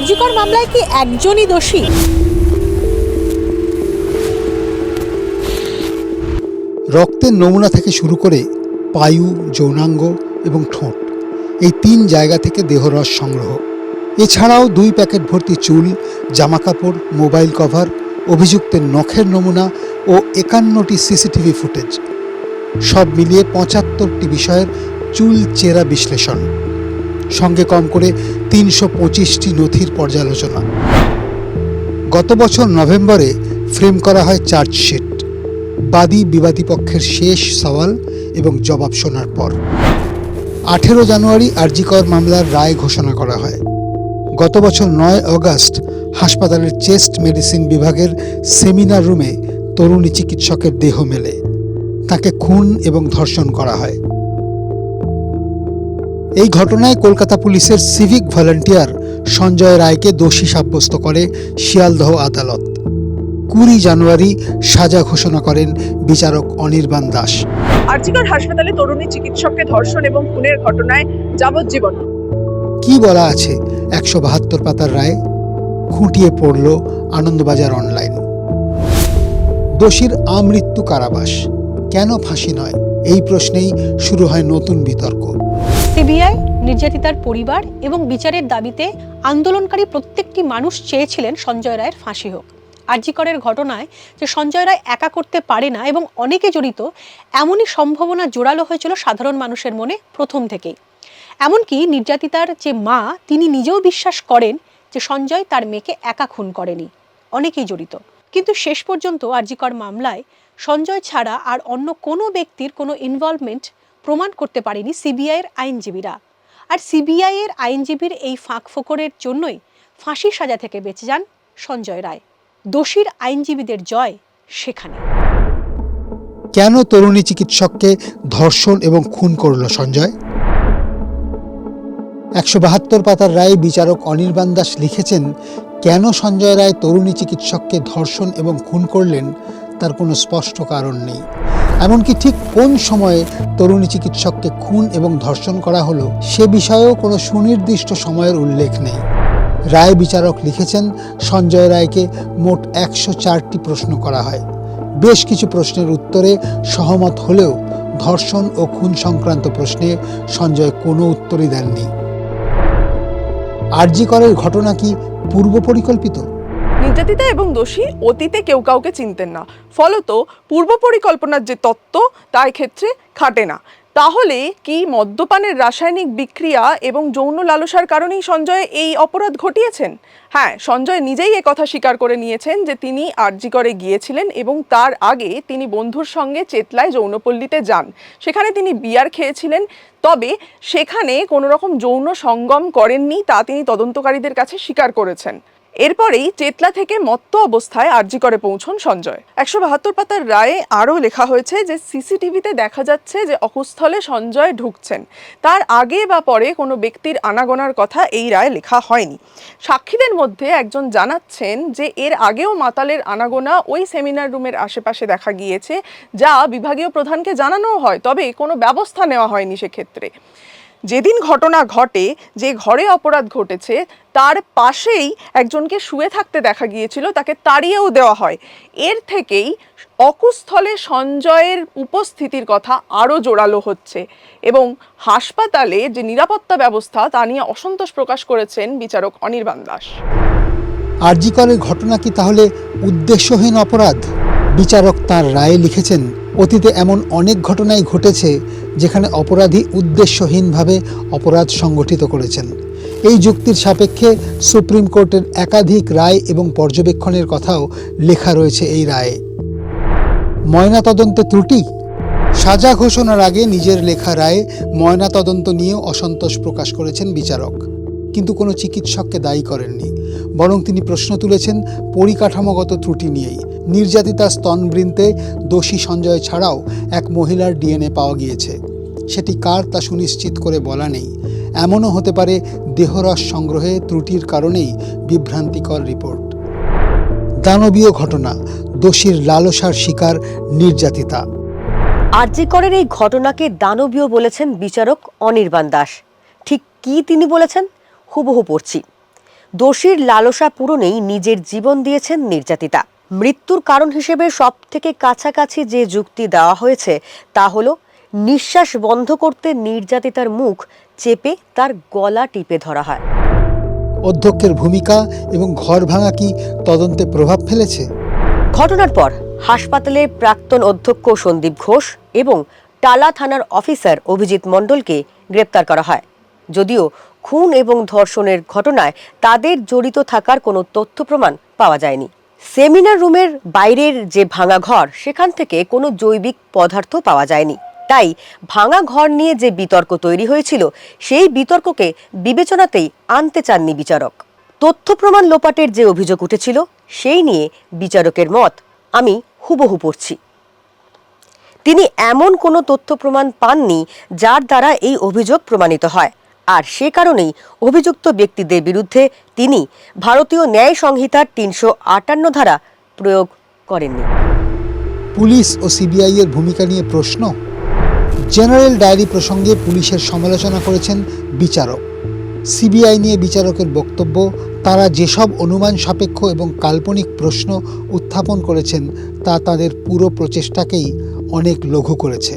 আরজিকর মামলায় কি একজনই দোষী? রক্তের নমুনা থেকে শুরু করে পায়ু, যৌনাঙ্গ এবং ঠোঁট, এই তিন জায়গা থেকে দেহরস সংগ্রহ। এছাড়াও দুই প্যাকেট ভর্তি চুল, জামাকাপড়, মোবাইল কভার, অভিযুক্তের নখের নমুনা ও একান্নটি সিসিটিভি ফুটেজ। সব মিলিয়ে পঁচাত্তরটি বিষয়ের চুল চেরা বিশ্লেষণ। সঙ্গে কম করে তিনশো পঁচিশটি নথির পর্যালোচনা। গত বছর নভেম্বরে ফ্রেম করা হয় চার্জশিট। বাদী বিবাদী পক্ষের শেষ সওয়াল এবং জবাব শোনার পর। আঠেরো জানুয়ারি আরজিকর মামলার রায় ঘোষণা করা হয়। গত বছর নয় অগস্ট হাসপাতালের চেস্ট মেডিসিন বিভাগের সেমিনার রুমে তরুণী চিকিৎসকের দেহ মেলে। তাকে খুন এবং ধর্ষণ করা হয়। এই ঘটনায় কলকাতা পুলিশের সিভিক ভলান্টিয়ার সঞ্জয় রায়কে দোষী সাব্যস্ত করে শিয়ালদহ আদালত। কুড়ি জানুয়ারি সাজা ঘোষণা করেন বিচারক অনির্বাণ দাস। আর্জিকর হাসপাতালে তরুণী চিকিৎসককে ধর্ষণ এবং খুনের ঘটনায় যাবজ্জীবন। কি বলা আছে একশো বাহাত্তর পাতার রায়? খুঁটিয়ে পড়ল আনন্দবাজার অনলাইন। দোষীর আমৃত্যু কারাবাস। কেন ফাঁসি নয়? এই প্রশ্নেই শুরু হয় নতুন বিতর্ক। সিবিআই, নির্যাতিতার পরিবার এবং বিচারের দাবিতে আন্দোলনকারী প্রত্যেকটি মানুষ চেয়েছিলেন সঞ্জয় রায়ের ফাঁসি হোক। আরজিকরের ঘটনায় যে সঞ্জয় রায় একা করতে পারে না এবং অনেকে জড়িত, এমনই সম্ভাবনা জোরালো হয়েছিল সাধারণ মানুষের মনে প্রথম থেকেই। এমনকি নির্যাতিতার যে মা, তিনি নিজেও বিশ্বাস করেন যে সঞ্জয় তার মেয়েকে একা খুন করেনি। অনেকেই জড়িত। কিন্তু শেষ পর্যন্ত আরজিকর মামলায় সঞ্জয় ছাড়া আর অন্য কোনো ব্যক্তির কোনো ইনভলভমেন্ট প্রমাণ করতে পারেনি সিবিআইয়ের আইনজীবীরা। আর সিবিআইয়ের আইনজীবীর এই ফাঁক ফোকরের জন্যই ফাঁসির সাজা থেকে বেঁচে যান সঞ্জয় রায়। দোষীর আইনজীবীদের জয় সেখানে। কেন তরুণী চিকিৎসককে ধর্ষণ এবং খুন করল সঞ্জয়? একশো বাহাত্তর পাতার রায়ে বিচারক অনির্বাণ দাস লিখেছেন, কেন সঞ্জয় রায় তরুণী চিকিৎসককে ধর্ষণ এবং খুন করলেন তার কোনো স্পষ্ট কারণ নেই। এমনকি ঠিক কোন সময়ে তরুণী চিকিৎসককে খুন এবং ধর্ষণ করা হলো সে বিষয়েও কোনো সুনির্দিষ্ট সময়ের উল্লেখ নেই। রায় বিচারক লিখেছেন, সঞ্জয় রায়কে মোট একশো চারটি প্রশ্ন করা হয়। বেশ কিছু প্রশ্নের উত্তরে সহমত হলেও ধর্ষণ ও খুন সংক্রান্ত প্রশ্নে সঞ্জয় কোনো উত্তরই দেননি। আরজি করের ঘটনা কি পূর্ব পরিকল্পিত নির্যাতিতা এবং দোষী অতীতে কেউ কাউকে চিনতেন না। ফলত পূর্ব পরিকল্পনার যে তত্ত্ব, তার ক্ষেত্রে খাটে না। তাহলে কি মদ্যপানের রাসায়নিক বিক্রিয়া এবং যৌন লালসার কারণেই সঞ্জয় এই অপরাধ ঘটিয়েছেন? হ্যাঁ সঞ্জয় নিজেই কথা স্বীকার করে নিয়েছেন যে তিনি আরজি করে গিয়েছিলেন এবং তার আগে তিনি বন্ধুর সঙ্গে চেতলায় যৌনপল্লীতে যান। সেখানে তিনি বিয়ার খেয়েছিলেন। তবে সেখানে কোনো রকম যৌন সঙ্গম করেননি তা তিনি তদন্তকারীদের কাছে স্বীকার করেছেন। এরপরেই চেতলা থেকে মত্ত অবস্থায় আরজি করে পৌঁছন সঞ্জয়। একশো বাহাত্তর পাতার রায়ে আরও লেখা হয়েছে যে, সিসিটিভিতে দেখা যাচ্ছে যে, অকুস্থলে সঞ্জয় ঢুকছেন। তার আগে বা পরে কোনো ব্যক্তির আনাগোনার কথা এই রায়ে লেখা হয়নি। সাক্ষীদের মধ্যে একজন জানাচ্ছেন যে, এর আগেও মাতালের আনাগোনা ওই সেমিনার রুমের আশেপাশে দেখা গিয়েছে, যা বিভাগীয় প্রধানকে জানানোও হয়, তবে কোনো ব্যবস্থা নেওয়া হয়নি সেক্ষেত্রে। যেদিন ঘটনা ঘটে, যে ঘরে অপরাধ ঘটেছে, তার পাশেই একজনকে শুয়ে থাকতে দেখা গিয়েছিল, তাকে তাড়িয়েও দেওয়া হয়। এর থেকেই অকুস্থলে সঞ্জয়ের উপস্থিতির কথা আরও জোরালো হচ্ছে এবং হাসপাতালে যে নিরাপত্তা ব্যবস্থা, তা নিয়ে অসন্তোষ প্রকাশ করেছেন বিচারক অনির্বাণ দাস। আরজি করের ঘটনা কি তাহলে উদ্দেশ্যহীন অপরাধ? বিচারক তার রায়ে লিখেছেন, অতীতে এমন অনেক ঘটনাই ঘটেছে যেখানে অপরাধী উদ্দেশ্যহীনভাবে অপরাধ সংগঠিত করেছেন। এই যুক্তির সাপেক্ষে সুপ্রিম কোর্টের একাধিক রায় এবং পর্যবেক্ষণের কথাও লেখা রয়েছে এই রায়ে। ময়নাতদন্তে ত্রুটি? সাজা ঘোষণার আগে নিজের লেখা রায়ে ময়নাতদন্ত নিয়েও অসন্তোষ প্রকাশ করেছেন বিচারক। কিন্তু কোনো চিকিৎসককে দায়ী করেননি। বরং তিনি প্রশ্ন তুলেছেন পরিকাঠামোগত ত্রুটি নিয়েই। নির্যাতিতা স্তনবৃন্তে দোষী সঞ্জয় ছাড়াও এক মহিলার ডিএনএ পাওয়া গিয়েছে। সেটি কার তা সুনিশ্চিত করে বলা নেই। এমনও হতে পারে দেহরস সংগ্রহে ত্রুটির কারণেই বিভ্রান্তিকর রিপোর্ট। দানবীয় ঘটনা, দোষীর লালসার শিকার, নির্যাতিতা। আরজিকরের এই ঘটনাকে দানবীয় বলেছেন বিচারক অনির্বাণ দাস। ঠিক কি তিনি বলেছেন? হুবহু পড়ছি। দোষীর লালসা পূরণেই নিজের জীবন দিয়েছেন নির্যাতিতা। মৃত্যুর কারণ হিসেবে সব থেকে কাছাকাছি যে যুক্তি দেওয়া হয়েছে তা হলো নিঃশ্বাস বন্ধ করতে নির্যাতিতার মুখ চেপে তার গলা টিপে ধরা হয়। অধ্যক্ষের ভূমিকা এবং ঘর ভাঙা কি তদন্তে প্রভাব ফেলেছে? ঘটনার পর হাসপাতালের প্রাক্তন অধ্যক্ষ সন্দীপ ঘোষ এবং টালা থানার অফিসার অভিজিৎ মণ্ডলকে গ্রেপ্তার করা হয়। যদিও খুন এবং ধর্ষণের ঘটনায় তাদের জড়িত থাকার কোনো তথ্য প্রমাণ পাওয়া যায়নি। সেমিনার রুমের বাইরের যে ভাঙা ঘর, সেখান থেকে কোনো জৈবিক পদার্থ পাওয়া যায়নি। তাই ভাঙা ঘর নিয়ে যে বিতর্ক তৈরি হয়েছিল, সেই বিতর্ককে বিবেচনাতেই আনতে চাননি বিচারক। তথ্য প্রমাণ লোপাটের যে অভিযোগ উঠেছিল, সেই নিয়ে বিচারকের মত আমি হুবহু পড়ছি। তিনি এমন কোনো তথ্য প্রমাণ পাননি যার দ্বারা এই অভিযোগ প্রমাণিত হয়। আর সে কারণেই অভিযুক্ত ব্যক্তিদের বিরুদ্ধে তিনি ভারতীয় ন্যায় সংহিতার তিনশো আটান্ন ধারা প্রয়োগ করেননি। পুলিশ ও সিবিআই এর ভূমিকা নিয়ে প্রশ্ন? জেনারেল ডায়েরি প্রসঙ্গে পুলিশের সমালোচনা করেছেন বিচারক। সিবিআই নিয়ে বিচারকের বক্তব্য, তারা যেসব অনুমান সাপেক্ষ এবং কাল্পনিক প্রশ্ন উত্থাপন করেছেন, তা তাদের পুরো প্রচেষ্টাকেই অনেক লঘু করেছে।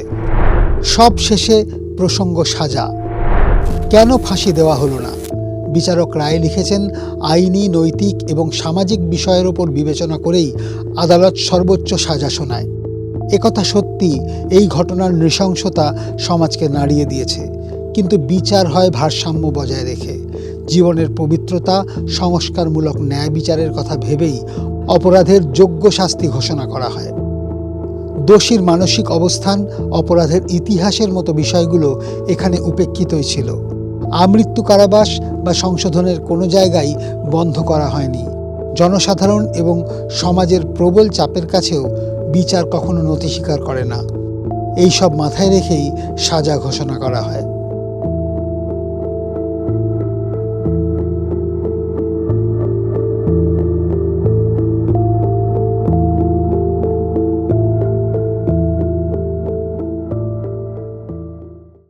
সব শেষে প্রসঙ্গ সাজা। কেন ফাঁসি দেওয়া হলো না? বিচারক রায় লিখেছেন, আইনি, নৈতিক এবং সামাজিক বিষয়ের ওপর বিবেচনা করেই আদালত সর্বোচ্চ সাজা শোনায়। একথা সত্যি, এই ঘটনার নৃশংসতা সমাজকে নাড়িয়ে দিয়েছে। কিন্তু বিচার হয় ভারসাম্য বজায় রেখে। জীবনের পবিত্রতা, সংস্কারমূলক ন্যায় বিচারের কথা ভেবেই অপরাধের যোগ্য শাস্তি ঘোষণা করা হয়। দোষীর মানসিক অবস্থান, অপরাধের ইতিহাসের মতো বিষয়গুলো এখানে উপেক্ষিতই ছিল। আমৃত্যু কারাবাস বা সংশোধনের কোনো জায়গায় বন্ধ করা হয়নি। জনসাধারণ এবং সমাজের প্রবল চাপের কাছেও বিচার কখনো নথি স্বীকার করে না। এই সব মাথায় রেখেই সাজা ঘোষণা করা হয়।